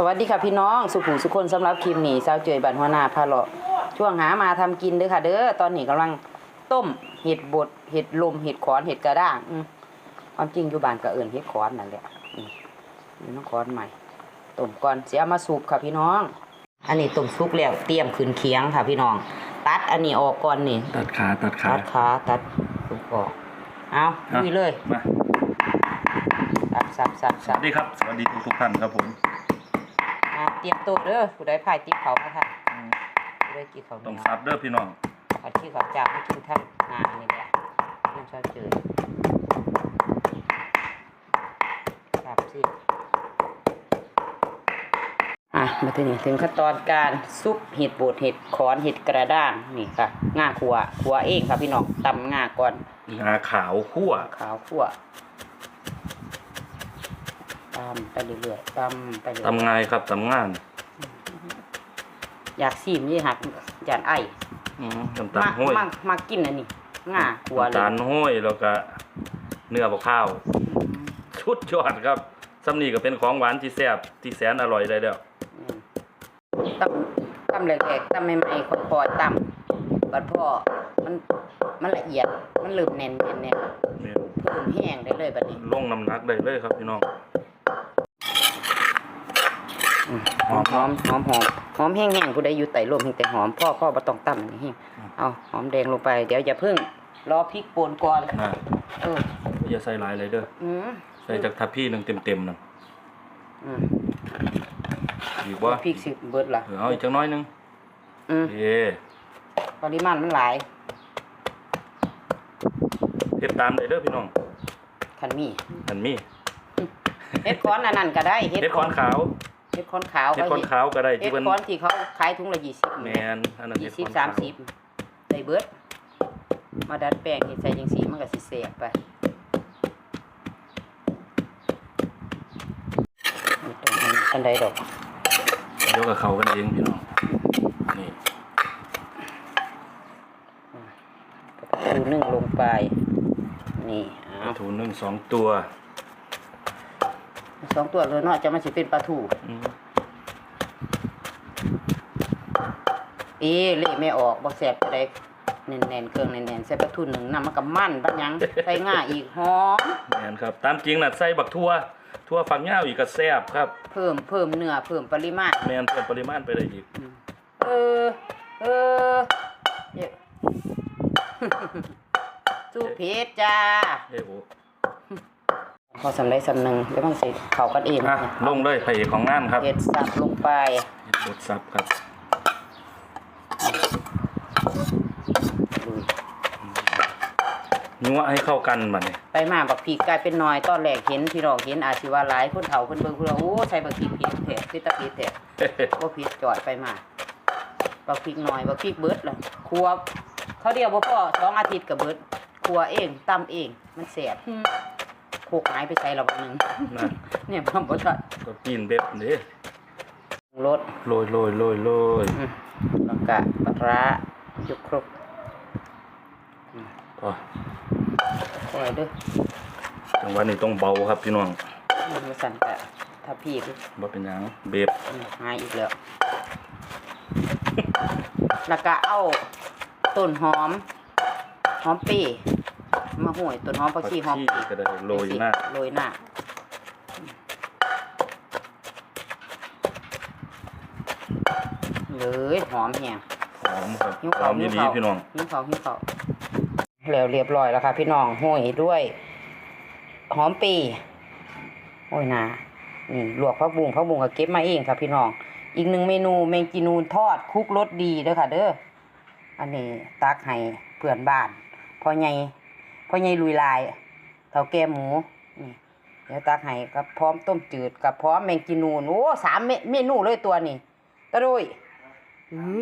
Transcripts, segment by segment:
สวัสดีค่ะพี่น้องสุขุมสุคนสำหรับคลิปนี้สาวเจยบันหัวหน้าพาเลาะช่วงหามาทำกินเด้อค่ะ เด้อตอนนี้กำลังต้มเห็ดบดเห็ดลมเห็ดขอนเห็ดกระด้างอืมความจริงอยู่บ้านก็เอิ้นเห็ดขอนนั่นแหละอืมนี่น้องขอนใหม่ต้มก่อนเสียมาสูบค่ะพี่น้อง อันนี้ต้มซุกแล้วเตรียมขึ้นเคียงค่ะพี่น้อง ตัดอันนี้ออกก่อนนี่ตัดขาตัดขาตัดขาตัดลูกออกเอาอะลุยเลยมาสับสับสับสสัวับสดีครับสวัสดีทุกทุกๆท่านครับผมอะ เตรียมตัวเด้อผู้ใดพายติ๊บเขามาค่ะผู้ใดกินเขาวเหต้อนีงยวซับเด้อพี่น้องผัดที่เขาจากไม่กินท่านนานี่แหละน้ำชาเจอครับสิอะมาถึงถึงขั้นตอนการซุปเห็ดบดเห็ดขอนเห็ดกระด้างนี่ค่ะง่าขัวขัวเองค่ะพี่น้องตำง่าก่อน งาขาวคั่วขาวขัว ตำไปเรื่อยๆตำไปเรื่อยทำไงครับทำงานอยากซีมยี่หักจานไออืมน้ำตาลห้อยมามากินอันนี้ง่าขัวเลน้ำตายลห้อยแล้วก็เนื้อบักข้าว ชุดยอดครับซ้ำนี่ก็เป็นของหวานที่แซ่บที่แสนอร่อยเลยเด้อตำตำแหลกๆตำใหม่ๆค่อยๆตำบัดพ่อมันมันละเอียดมันเริ่มแน่นแน่นแน่นนี่เพิ่มแห้งได้เลยบัดนี้ลงน้ำหนักได้เลยครับพี่น้องอืม หอมหอมหอมหอมหอมแห้งๆผู้ใดอยู่ไต่ลมแห้งแต่หอมพ่อพ่อบ่ต้องตำอันนี้แห้งเอาหอมแดงลงไปเดี๋ยวอย่าเพิ่งรอพริกป่นก่อนนะเอออย่าใส่หลายเลยเด้ออืมใส่จากทัพพี่หนึ่งเต็มๆหนึงอืมอีกว่าพริกสิเบิดล่ะเออเอาอีกจักหน้อยหนึงอืมเอ๊ะปริมาณมันหลายเฮ็ดตามได้เด้อพี่น้องคันมีอันมีเฮ็ดคอนอันนั้นก็ได้เฮ็ดคอนขาว เฮ็ดคอนขาวเฮ็ดคอนขาวก็ได้เฮ็ที่ดเพิ่นคอนที่เขาขายถุงละ20แมนอันนั้นยี่เฮ็ดสิบคอนสามขาวสิบได้เบิดมาดัดแปลงเห็ดใส่จังสีมันก็สิเสียบไปไม่ต้องอันใดดอกเดี๋ยวกับเขากันเองพี่น้องนี่ดูนึ่งลงไปนี่ปเอาลาทูนึ่งสองตัวส องตัวเลยเนาะจะมันสิเป็นปลาทูอืมเอ๊ะเละไม่ออกบ่แสบจะได้แน่นๆเครื่องแน่นๆใส่ปลาทูหนึ่งน้ำมันก็มันบัดหยังใส่ง่าอีกหอมแมนครับ ตามจริงน่ะใส่บักทั่วทั่วฝักยาวอีกก็แซ่บครับ เพิ่มเพิ่มเนื้อเพิ่มปริมาณแมนเพิ่มปริมาณไปได้อีก เออ เออเยอะสู้เพชรจ้าเอ้โห พอสำเร็จสำนึงแล้วมันสิเข้ากันเองอะลงเลยพระเอกของงานครับเห็ดสับลงไปเฮ็ดบดซับครับลุยนัวให้เข้ากันบัดนี้ไปมาบักพีกกลายเป็นน้อยตอนแรกเห็นพี่น้องเห็นอาชีวาหลายคนเฒ่าเพิ่นเบิ่งเพิ่นว่าโอ้ใส่บักพีกผิดแท้คือตะพีแท้บ่ผิดจอดไปมาบักพีกน้อยบักพีกเบิดล่ะครัวเขาเดียวบ่พอสองอาทิตย์ก็เบิดครัวเองตำเองมันแสบ โคกหายไปใส่ละบักหนึ่งนะเนี่ยพ่อบ่ทันก็ปีนเบ็ดนี่รสโรยโรยโรยโรยอืมแล้วก็ปลาร้ายุกครบพอคอยเด้วยจังหวะนี้ต้องเบาครับพี่น้องมันมาสั่นกะถ้าพี่ก็บ่เป็นหยังเบบอืมหายอีกแล้ว แล้วก็เอาต้นหอม หอมปี มาห่วยต้นหอมผักชีหอมปีก็ได้โรยหน้าโรยหน้าเลยหอมแหงหอมครับหิวหเขาอมหิวดีเขาๆพี่น้องหิวเขาหิวเขาแล้วเรียบร้อยแล้วค่ะพี่น้องห้อยด้วย หอมปีโอ้ยนานี่ลวกผักบุ้งผักบุ้งก็เก็บมาเองค่ะพี่น้อง อีกหนึ่งเมนูแมงจีนูนทอดคลุกรสดีเด้อค่ะ เด้ออันนี้ตักให้เพื่อนบ้านพ่อใหญ่ พ่อใหญ่ลุยลายเท่าแก่หมูนี่เดี๋ยวตักให้กับพร้อมต้มจืดกับพร้อมแมงจีนูนโอ้สามเมเมนูเลยตัวนี้ตะดุยอือ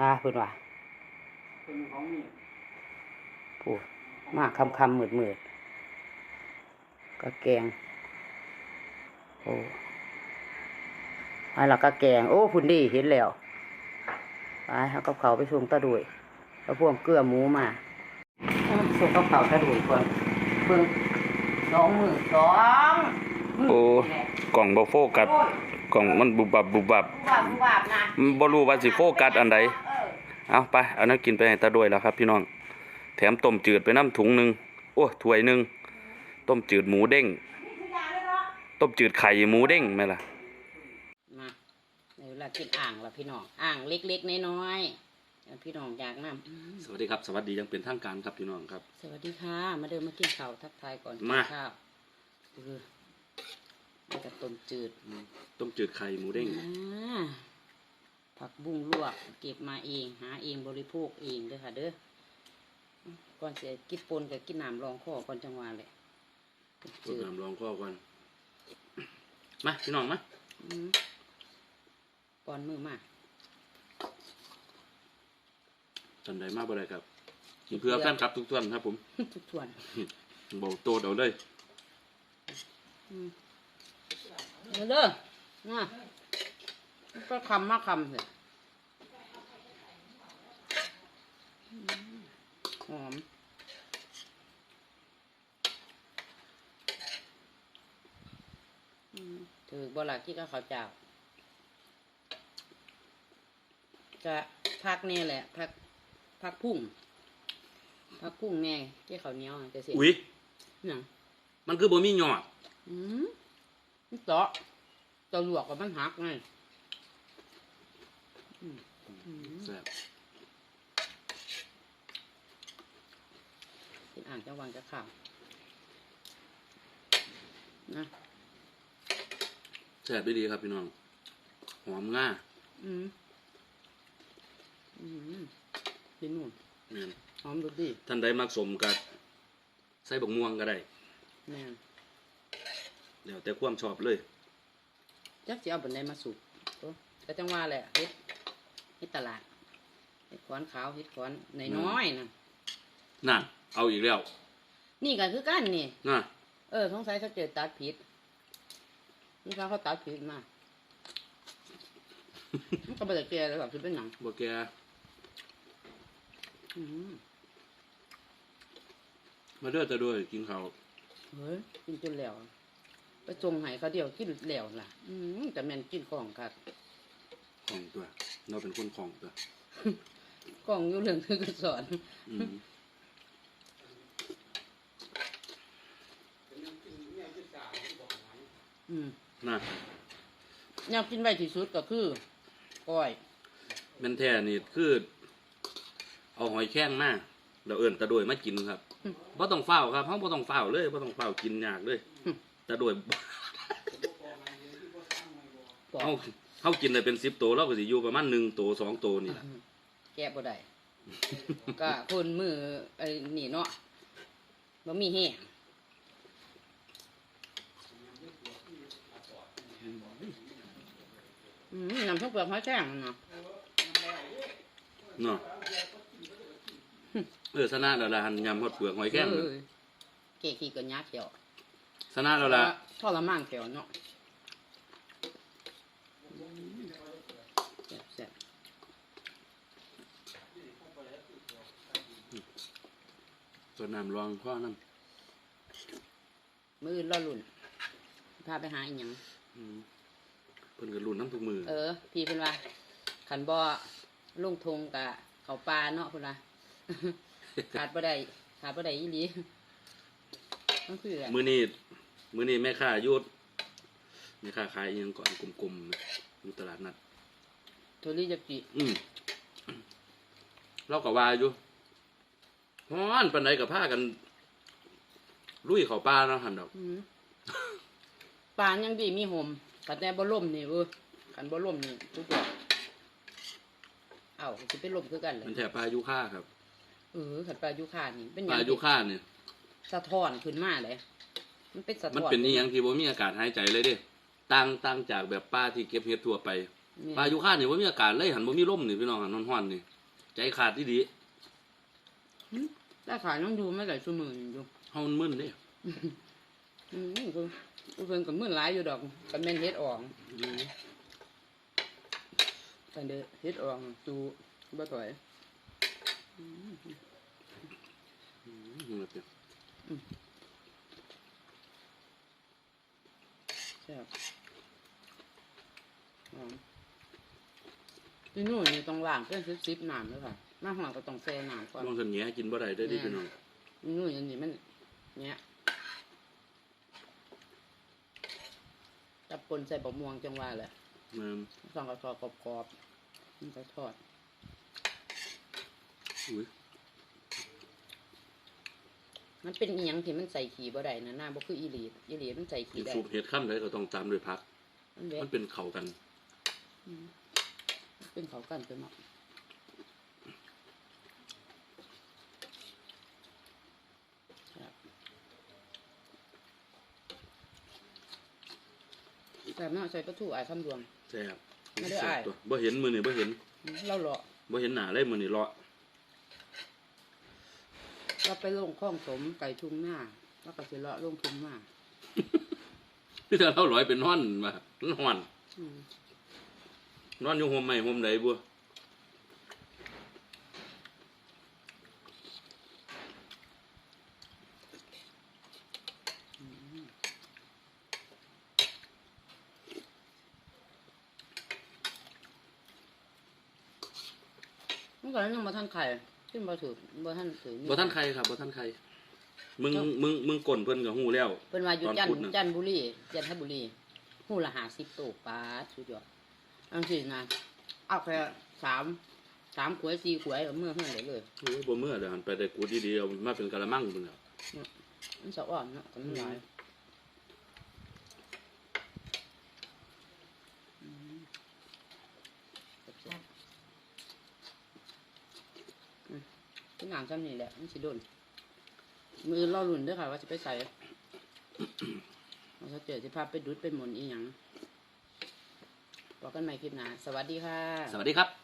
ฮะพื่อนว่าพูดมากคำคำหมืดหมืดก็แกงโอ้อะไรก็แกง โอ้พุ่นดีเห็นแล้วไปเอากับเขาไปส่งตาดุยแล้วพวกเกลือหมูมา ส่งกับเขาวตาดุยก่อนเพิ่งสองมือสองมืโอ้ แหละกล่องบ่โฟกัสกล่องมันบุบบับบุบบับว่าว่านะมันบ่รู้ว่าสิโฟกัสอันใดเออเอาไปเอาน้ำกินไปให้ตาด้วยแล้วครับพี่น้อง แถมต้มจืดไปน้ำถุงหนึ่งโอ้ถ้วยหนึ่งต้มจืดหมูเด้งนี่คือยาเลยเนาะต้มจืดไข่หมูเด้งไหมล่ะ มาในเวลากินอ่างละพี่น้องอ่างเล็กๆน้อยๆ พี่น้องอยากน้ำอืมสวัสดีครับ สวัสดียังเป็นทางการครับพี่น้องครับ สวัสดีค่ะ มาเดินมากินข้าวทักทายก่อนมากินข้าวเออแล้วก็ต้มจืดต้มจืดไข่หมูเด้งอ่าผักบุ้งลวก เก็บมาเอง หาเองบริโภคเองเด้อค่ะ เด้อก่อนเสียกินปนกับกินน้ำรองคอก่อนจังหวะเลยกดจืดน้ำรองข้อก่อนมาพี่น้องมาอืมก่อนมือมา ทันใดมาบ่ได้ครับกินเพื่อแฟนครับทุกท่านครับผม ทุกส่วนบอกโตดเอาเลยอืมเอาเด้อน่ะก็คำมาคำเลยอืมหอม อืมถือบ่ละที่ก็เขาวเจ้า จะพักนี่แหละพัก พักพุ่งพักพุ่งแม่ที่เขาวเหนี้ยวอะจะเสียอุ๊ยหนังมันคือบ่มีหยอดอืมมันเจาะจะลวกกับมันหักไงอืมอืมแซ่บเป็นอ่างจังหวังจะข่าวนะแซ่บดีๆครับพี่น้องหอมง่า อืมอืม พี่นุ่นแม่นหอมดูดีท่านใดมักสมกับใส่บักม่วงก็ได้แม่นเดี๋ยวแต่ความชอบเลยจักจะเอาบนไดมาสุกโอ้ก็จังว่าแหละเฮ็ดเฮ็ดตลาดเฮ็ดขอนขาวเฮ็ดขอนน้อยๆนะนั่นเอาอีกแล้วนี่ก็คือกันนี่ น่ะเออสงสัยเขาเจอตัดผิดนี่เขาเขาตัดผิดมา มันก็บ่ได้แก่เลยแบบคือเป็นหนัง บ่แกอื มมาเด้อแต่ด้วยกินข้าวเฮ้ยกินจนแล้วไปจงให้เขาเดียวกินแล้วล่ะ อืมแต่แม่นกินของคักของตัว เราเป็นคนของตัวกล่องอยู่เรื่องคือกสอนอืมอืมน่ะแนวกินไว้ที่สุดก็คือก้อย แม่นแท้นี่คือ เอาหอยแข้งมาเราเอิ้นตะโดยมากินครับอืมบ่ต้องเฝ้าวครับเฮาบ่ต้องเฝ้าวเลยบ่ต้องเฝ้าวกินยากเลยอืมตะโดยบอกเฮาเฮากินได้เป็น10โตวเราก็สิอยู่ประมาณ1โตว2โตวนี่ล่ะแกะบ่ได้ก็คนมือไอ้นี่เนาะบ่มีแห้งอืมน้ำทุกเปลือกหอยแครงเนาะเนาะ เออสนะแล้วล่ะหันยำฮอดเปลือกหอยแข้งเออเกะขี้ก็ยาเขียวสนะแล้วล่ะทรมานเขียวเนาะแซ่บส่วนน้ำรองข้อน้ๆมืออื่นรอลุ่นพาไปหาอีหยังเพิ่นก็ลุ้นน้ำทุกมือ เออ พี่เพิ่นว่าขันบ่อลุงทงกะเขาปลาเนาะเพิ่นว่า ขาดบ่ได้ขาดบ่ได้อีหลีมันคืออะไรมื้อนี้มื้อนี้แม่ค้าอยุดแม่ค้าขายอิหยังก่อนกลมๆนะอยู่ตลาดนัด โทริยากิอืมเราก็ว่าอยู่ฮ้อนปานใดก็พากัน ลุยเข้าป่าเนาะหั่นดอก อืมปลายังดีมีหมขันแต่บ่ล่มนี่เออขันบ่ล่มนี่ทุกอย่างเอ้าสิเป็นลมคือกันเลยมันแท้ปลายุค่าครับ เออขันปลายุคานี่เป็นหปยัลางยุค่าเนี่ยสะท้อนขึ้นมาเลยมันเป็นสะท้อนมันเป็นนี่ยังที่บ่มีอากาศหายใจเลยเด้ต่างต่างจากแบบปลาที่เก็บเห็ดทั่วไปนี่ปลายุค่านี่บ่มีอากาศเลยหันบ่มีลมนี่พี่น้องหันร้อนๆนี่ใจขาดดีได้ขายน้องดูไม่ได้ชั่วโมงอยู่ๆเฮามันมึนเด้อืมคือเพิ่นก็มื่นหลายอยู่ดอกกันแม่นเฮ็ดออกอืมกันเด้อเฮ็ดออกจูบ่ถอยอืม แบบนี้แซ่บที่นู่นนี่ต้องล้างเป็นซิบซิบน้ำเลยค่ะมาหอก็ต้องแช่น้ำก่อนลองสันแหน่กินบ่ได้เด้ดิพี่น้องที่นู่นอันนี้มันเนี้ยจับปนใส่บะม่วงจังว่าแหละสองกระทอดกรอบๆมันจะทอด มันเป็นอีหยังที่มันใส่ขี้บ่ได้นะหน้าบ่คืออีหลีอีหลีมันใส่กิขี้นได้ ซุปเห็ดข้ามใดก็ต้องตามด้วยผัก มันเวะมันเป็นเข้ากัน อืมเป็นเขากันเป็นเนาะครับแต่เนาะใส่ปลาทูอายคำดวงแซ่บไม่ได้อ้าย ตัวบ่เห็นมื้อนี่บ่เห็น เราเลาะบ่เห็นหน้าเลยมื้อนี่เลาะ เราไปลงคลองสมไก่ทุ่งหน้า แล้วก็สิเลาะลงทุ่งหน้าพี่ถ้าเราลอยเป็นนอนมานอนอืมนอนอยู่ห่มไม้ห่มใดบ่เมื่อก่อนยังบ่ทันไข่ ขึ้นบ่ถือบ่ทันถือบ่ทันใครครับบ่ทันใคร มึงเจ้ามึงมึงก่นเพิ่นก็ฮู้แล้วเพิ่นว่าอยู่ตอนจันพุธน่ะจันทบุรีจันทบุรีหูละ50ตู้ปาดสุดยอดอันสินะเอาแค่สามสามขวดสี่ขวดเอาเมื่อเพิ่นได้เลยโอ้ยบ่เมื่อเดี๋ยวหันไปได้กูดีๆเอามาเป็นกะละมังพุ่นแล้วมันสะอ่อนเนาะก็มันหลายอืมแซ่บๆอืมที่ หนังซ้ำนี่แหละมันสิโดน มือล่อลุ่นด้วยค่ะ ว่าจะไปใส่เราจะเจอสิภาพไปดุดไปหมุนอีหยังบอกกันใหม่คลิปหน้าสวัสดีค่ะ สวัสดีครับ